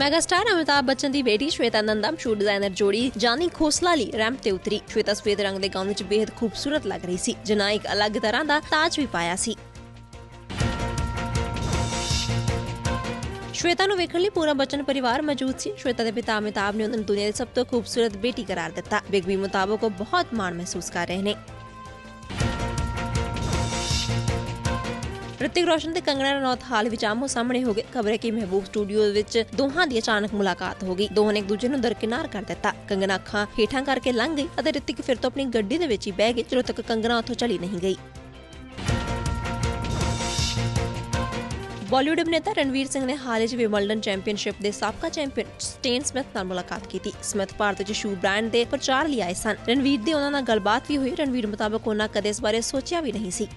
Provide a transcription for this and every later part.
ਮੈਗਾਸਟਾਰ ਅਮਿਤਾਭ ਬੱਚਨ ਦੀ ਬੇਟੀ Shweta ਨੰਦਮ shoe designer ਜੋੜੀ ਜਾਨੀ ਖੋਸਲਾ ਲਈ ਰੈਂਪ ਤੇ ਉਤਰੀ। ਸ਼ਵੇਤਾ ਸਫੇਦ ਰੰਗ ਦੇ ਗਾਊਨ ਵਿੱਚ ਬੇहद ਖੂਬਸੂਰਤ ਲੱਗ ਰਹੀ ਸੀ। ਜਿਨਾਂ ਇੱਕ ਅਲੱਗ ਤਰ੍ਹਾਂ ਦਾ ਤਾਜ ਵੀ ਪਾਇਆ ਸੀ। ਸ਼ਵੇਤਾ ਨੂੰ ਵੇਖਣ ਲਈ ਪੂਰਾ ਬਚਨ ਪਰਿਵਾਰ ਮੌਜੂਦ ਸੀ। ਸ਼ਵੇਤਾ ਦੇ ਪਿਤਾ ਅਮਿਤਾਭ ਨੇ ਉਹਨਾਂ ਨੂੰ ਦੁਨੀਆ ਦੀ ਸਭ ਤੋਂ ਖੂਬਸੂਰਤ ਬੇਟੀ ਕਰਾਰ ਦਿੱਤਾ। ਬਿਗ ਬੀ ਮੁਤਾਬਕ ਉਹ ਬਹੁਤ ਮਾਣ ਮਹਿਸੂਸ ਕਰ ਰਹੇ ਨੇ। ਰਿਤਿਕ ਰੋਸ਼ਨ ਤੇ ਕੰਗਣਾ ਰਣੌਤ ਹਾਲ ਵਿੱਚ ਆਮੋ ਸਾਹਮਣੇ ਹੋ ਗਏ। ਖਬਰ ਹੈ ਕਿ ਮਹਿਬੂਬ ਸਟੂਡੀਓ ਵਿੱਚ ਦੋਹਾਂ ਦੀ ਅਚਾਨਕ ਮੁਲਾਕਾਤ ਹੋ ਗਈ। ਦੋਹਾਂ ਨੇ ਇੱਕ ਦੂਜੇ ਨੂੰ ਦਰਕਿਨਾਰ ਕਰ ਦਿੱਤਾ। ਕੰਗਣਾ ਅੱਖਾਂ ਹੇਠਾਂ ਕਰਕੇ ਲੰਘ ਗਈ ਅਤੇ ਰਿਤਿਕ ਫਿਰ ਤੋਂ ਆਪਣੀ ਗੱਡੀ ਦੇ ਵਿੱਚ ਹੀ ਬਹਿ ਗਏ, ਜਦੋਂ ਤੱਕ ਕੰਗਨਾ ਉੱਥੋਂ ਚਲੀ ਨਹੀਂ ਗਈ। ਬਾਲੀਵੁੱਡ ਅਭਿਨੇਤਾ ਰਣਵੀਰ ਸਿੰਘ ਨੇ ਹਾਲ ਹੀ 'ਚ ਚੈਂਪੀਅਨਸ਼ਿਪ ਦੇ ਸਾਬਕਾ ਚੈਂਪੀਅਨ ਸਟੇਨ ਸਮਿਥ ਨਾਲ ਮੁਲਾਕਾਤ ਕੀਤੀ। ਸਮਿਥ ਭਾਰਤ ਵਿੱਚ ਸ਼ੂ ਬ੍ਰਾਂਡ ਦੇ ਪ੍ਰਚਾਰ ਲਈ ਆਏ ਸਨ। ਰਣਵੀਰ ਦੇ ਉਹਨਾਂ ਨਾਲ ਗੱਲਬਾਤ ਵੀ ਹੋਈ। ਰਣਵੀਰ ਮੁਤਾਬਕ ਉਹਨਾਂ ਕਦੇ ਇਸ ਬਾਰੇ ਸੋਚਿਆ ਵੀ ਨਹੀਂ ਸੀ।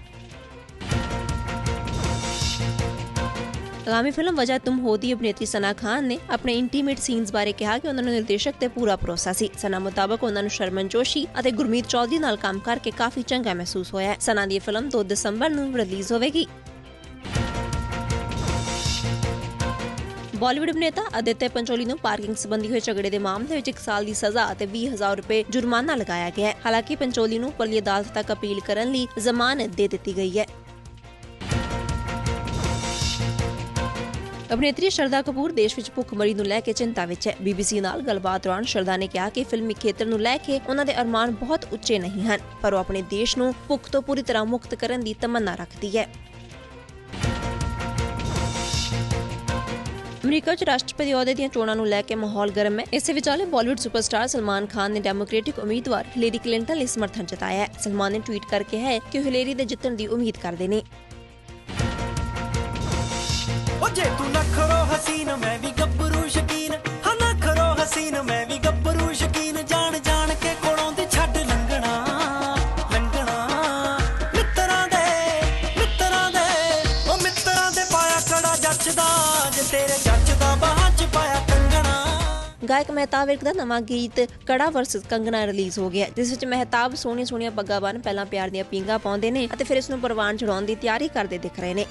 ਆਗਾਮੀ ਫਿਲਮ ਵਜ੍ਹਾ ਤੁਮ ਹੋ ਦੀ ਅਭਿਨੇਤਰੀ ਸਨਾ ਖਾਨ ਨੇ ਆਪਣੇ ਇੰਟੀਮੇਟ ਸੀਨਸ ਬਾਰੇ ਕਿਹਾ ਕਿ ਉਹਨਾਂ ਨੂੰ ਨਿਰਦੇਸ਼ਕ ਤੇ ਪੂਰਾ ਭਰੋਸਾ ਸੀ। ਸਨਾ ਮੁਤਾਬਕ ਉਹਨਾਂ ਨੂੰ ਸ਼ਰਮਨ ਜੋਸ਼ੀ ਅਤੇ ਗੁਰਮੀਤ ਚੌਧਰੀ ਨਾਲ ਕੰਮ ਕਰਕੇ ਕਾਫੀ ਚੰਗਾ ਮਹਿਸੂਸ ਹੋਇਆ ਸਨਾ ਦੀ ਫਿਲਮ 2 ਦਸੰਬਰ ਨੂੰ ਰਿਲੀਜ਼ ਹੋਵੇਗੀ। ਬਾਲੀਵੁੱਡ ਅਭਿਨੇਤਾ ਅਦਿੱਤਿਆ ਪੰਚੋਲੀ ਨੂੰ ਪਾਰਕਿੰਗ ਸੰਬੰਧੀ ਹੋਏ ਝਗੜੇ ਦੇ ਮਾਮਲੇ ਵਿੱਚ 1 ਸਾਲ ਦੀ ਸਜ਼ਾ ਅਤੇ 20000 ਰੁਪਏ ਜੁਰਮਾਨਾ ਲਗਾਇਆ ਗਿਆ ਹੈ। ਹਾਲਾਂਕਿ ਪੰਚੋਲੀ ਨੂੰ ਪਰਲੀ ਅਦਾਲਤ ਤੱਕ ਅਪੀਲ ਕਰਨ ਲਈ ਜ਼ਮਾਨਤ ਦੇ ਦਿੱਤੀ ਗਈ ਹੈ। ਅਭਿਨੇਤਰੀ ਸ਼ਰਦਾ ਕਪੂਰ ਦੇਸ਼ ਵਿੱਚ ਭੁੱਖਮਰੀ ਨੂੰ ਲੈ ਕੇ ਚਿੰਤਾ ਵਿੱਚ ਹੈ। ਬੀਬੀਸੀ ਨਾਲ ਗੱਲਬਾਤ ਦੌਰਾਨ ਸ਼ਰਦਾ ਨੇ ਕਿਹਾ ਕਿ ਫਿਲਮੀ ਖੇਤਰ ਨੂੰ ਲੈ ਕੇ ਉਹਨਾਂ ਦੇ ਅਰਮਾਨ ਬਹੁਤ ਉੱਚੇ ਨਹੀਂ ਹਨ, ਪਰ ਉਹ ਆਪਣੇ ਦੇਸ਼ ਨੂੰ ਭੁੱਖ ਤੋਂ ਪੂਰੀ ਤਰ੍ਹਾਂ ਮੁਕਤ ਕਰਨ ਦੀ ਤਮੰਨਾ ਰੱਖਦੀ ਹੈ। ਅਮਰੀਕਾ 'ਚ ਰਾਸ਼ਟਰਪਤੀ ਅਹੁਦੇ ਦੀਆਂ ਚੋਣਾਂ ਨੂੰ ਲੈ ਕੇ ਮਾਹੌਲ ਗਰਮ ਹੈ। ਇਸੇ ਵਿਚਾਲੇ ਬਾਲੀਵੁੱਡ ਸੁਪਰਸਟਾਰ ਸਲਮਾਨ ਖਾਨ ਨੇ ਡੈਮੋਕ੍ਰੈਟਿਕ ਉਮੀਦਵਾਰ ਹਿਲੇਰੀ ਕਲਿੰਟਨ ਲਈ ਸਮਰਥਨ ਜਤਾਇਆ ਹੈ। ਸਲਮਾਨ ਨੇ ਟਵੀਟ ਕਰਕੇ ਹੈ ਕਿ ਉਹ ਹਿਲੇਰੀ ਦੇ ਜਿੱਤਣ ਦੀ ਉਮੀਦ ਕਰਦੇ ਨੇ। ਓ ਜੇ ਤੂੰ ਨਖਰੋ ਹਸੀਨ, ਮੈਂ ਵੀ ਗੱਭਰੂ ਸ਼ਕੀਨ। ਹਾਂ ਨਖਰੋ ਹਸੀਨ, ਮੈਂ ਵੀ ਗੱਭਰੂ ਸ਼ਕੀਨ। ਜਾਣ ਜਾਣ ਕੇ ਕੋਲੋਂ ਦੀ ਛੱਡ ਲੰਘਣਾ ਲੰਘਣਾ। ਮਿੱਤਰਾਂ ਦੇ ਮਿੱਤਰਾਂ ਦੇ ਓ ਮਿੱਤਰਾਂ ਦੇ ਪਾਇਆ ਕੜਾ ਜੱਚਦਾ ਜੇ ਤੇਰੇ ਜੱਚਦਾ ਬਾਹਾਂ 'ਚ ਪਾਇਆ ਕੰਗਣਾ। ਗਾਇਕ ਮਹਿਤਾਬ ਵਿਰਕ ਦਾ ਨਵਾਂ ਗੀਤ, ਕੜਾ ਵਰਸਸ ਕੰਗਣਾ ਰਿਲੀਜ਼ ਹੋ ਗਿਆ। ਜਿਸ ਵਿੱਚ ਮਹਿਤਾਬ ਸੋਹਣੀ ਸੋਹਣੀਆਂ ਪੱਗਾਂ ਬੰਨ ਪਹਿਲਾਂ ਪਿਆਰ ਦੀਆਂ ਪੀਂਘਾਂ ਪਾਉਂਦੇ ਨੇ ਅਤੇ ਫਿਰ ਇਸ ਨੂੰ ਪ੍ਰਵਾਨ ਚੜਾਉਣ ਦੀ ਤਿਆਰੀ ਕਰਦੇ ਦਿਖ ਰਹੇ ਨੇ।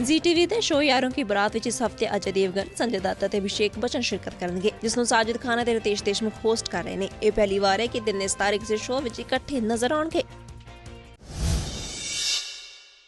ਜੀ ਜ਼ੀਟੀਵੀ ਦੇ ਸ਼ੋਅ ਯਾਰੋਂ ਕੀ ਬਰਾਤ ਵਿੱਚ ਇਸ ਹਫ਼ਤੇ ਅਜੇ ਦੇਵਗਨ, ਸੰਜੇ ਦੱਤ ਅਤੇ ਅਭਿਸ਼ੇਕ ਬੱਚਨ ਸ਼ਿਰਕਤ ਕਰਨਗੇ, ਜਿਸ ਨੂੰ ਸਾਜਿਦ ਖਾਨ ਅਤੇ ਰਿਤੇਸ਼ ਦੇਸ਼ਮੁਖ ਹੋਸਟ ਕਰ ਰਹੇ ਨੇ। ਇਹ ਪਹਿਲੀ ਵਾਰ ਹੈ ਕਿ ਦਿਨੇ ਸਤਾਰੇ ਕਿਸੇ ਸ਼ੋਅ ਵਿੱਚ ਇਕੱਠੇ ਨਜ਼ਰ ਆਉਣਗੇ।